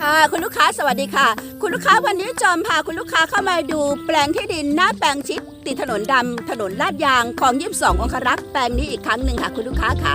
ค่ะ คุณลูกค้าสวัสดีค่ะ คุณลูกค้าวันนี้จอมพาคุณลูกค้าเข้ามาดูแปลงที่ดินหน้าแปลงชิดติดถนนดำถนนลาดยางของยี่สององครักษ์แปลงนี้อีกครั้งหนึ่งค่ะ คุณลูกค้าค่ะ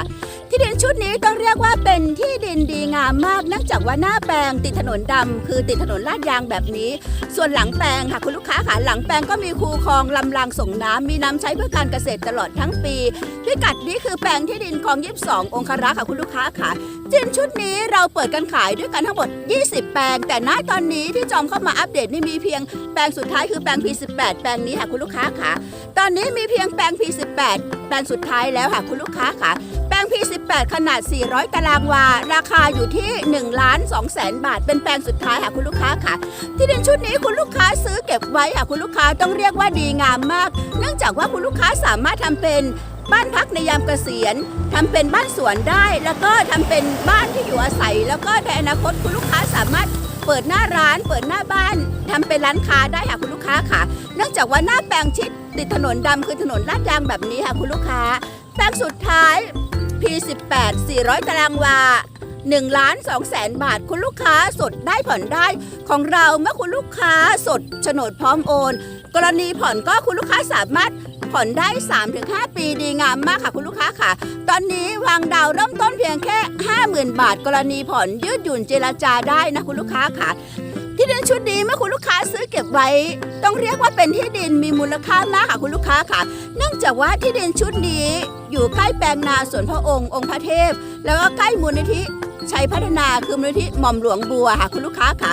ที่ดินชุดนี้ต้องเรียกว่าเป็นที่ดินดีงามมากเนื่องจากว่าหน้าแปลงติดถนนดำคือติดถนนลาดยางแบบนี้ ส่วนหลังแปลงค่ะคุณลูกค้าค่ะหลังแปลงก็มีคูคลองลำรางส่งน้ำมีน้ำใช้เพื่อการเกษตรตลอดทั้งปีพิกัดนี้คือแปลงที่ดินของยี่สององครักษ์ค่ะคุณลูกค้าค่ะจินชุดนี้เราเปิดกันขายด้วยกันทั้งหมด 20 แปลง แต่ณตอนนี้ที่จอมเข้ามาอัปเดตนี่มีเพียงแปลงสุดท้ายคือแปลง P18 แปลงนี้ค่ะคุณลูกค้าค่ะ ตอนนี้มีเพียงแปลง P18 แปลงสุดท้ายแล้วค่ะคุณลูกค้าค่ะ แปลง P18 ขนาด 400 ตารางวา ราคาอยู่ที่1ล้าน2แสนบาท เป็นแปลงสุดท้ายค่ะคุณลูกค้าค่ะ ที่ดินชุดนี้คุณลูกค้าซื้อเก็บไว้ค่ะคุณลูกค้าต้องเรียกว่าดีงามมาก เนื่องจากว่าคุณลูกค้าสามารถทำเป็นบ้านพักในยามเกษียณทำเป็นบ้านสวนได้ แล้วก็ทำเป็นบ้านที่อยู่อาศัย แล้วก็ในอนาคตคุณลูกค้าสามารถเปิดหน้าร้าน เปิดหน้าบ้านทำเป็นร้านค้าได้ค่ะคุณลูกค้าค่ะ เนื่องจากว่าหน้าแปลงชิดติดถนนดำคือถนนลาดยางแบบนี้ค่ะคุณลูกค้าแปลงสุดท้าย P18 400 ตารางวา1ล้าน2แสนบาทคุณลูกค้าสดได้ผ่อนได้ ของเราเมื่อคุณลูกค้าสดโฉนดพร้อมโอน กรณีผ่อนก็คุณลูกค้าสามารถผ่อนได้ 3-5 ปีดีงามมากค่ะคุณลูกค้าค่ะ ตอนนี้วางดาวเริ่มต้นเพียงแค่ 50,000 บาท กรณีผ่อนยืดหยุ่นเจรจาได้นะคุณลูกค้าค่ะ นชุดนี้เมื่อคุณลูกค้าซื้อเก็บไว้ ต้องเรียกว่าเป็นที่ดินมีมูลค่ามากค่ะคุณลูกค้าค่ะ เนื่องจากว่าที่ดินชุดนี้อยู่ใกล้แปลงนาสวนพระองค์องค์พระเทพ แล้วก็ใกล้มูลนิธิชัยพัฒนาคือมูลนิธิหม่อมหลวงบัวค่ะคุณลูกค้าค่ะ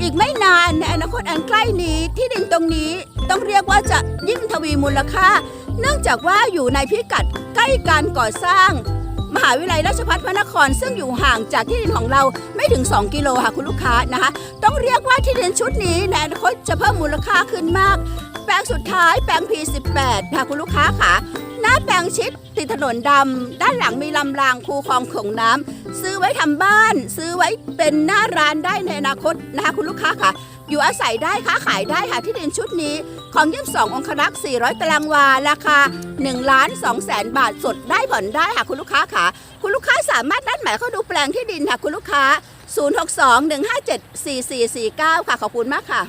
อีกไม่นานในอนาคตอันใกล้นี้ที่ดินตรงนี้ต้องเรียกว่าจะยิ่งทวีมูลค่า เนื่องจากว่าอยู่ในพิกัดใกล้การก่อสร้าง มหาวิทยาลัยราชภัฏพระนคร ซึ่งอยู่ห่างจากที่ดินของเราไม่ถึง 2 กิโลค่ะคุณลูกค้านะคะ ต้องเรียกว่าที่ดินชุดนี้ในอนาคตจะเพิ่มมูลค่าขึ้นมาก แปลงสุดท้ายแปลง P18 ค่ะคุณลูกค้าค่ะหน้าแปลงชิดติดถนนดำ ด้านหลังมีลำรางคูคลองของน้ำซื้อไว้ทำบ้าน ซื้อไว้เป็นหน้าร้านได้ในอนาคตนะคะคุณลูกค้าค่ะ อยู่อาศัยได้ค้าขายได้ค่ะที่ดินชุดนี้ ของยี่สององครักษ์400 ตารางวาราคา1ล้าน2แสนบาทสดได้ผ่อนได้ค่ะคุณลูกค้าค่ะ คุณลูกค้าสามารถนัดหมายเข้าดูแปลงที่ดินค่ะคุณลูกค้า 062 157 4449 ค่ะขอบคุณมากค่ะ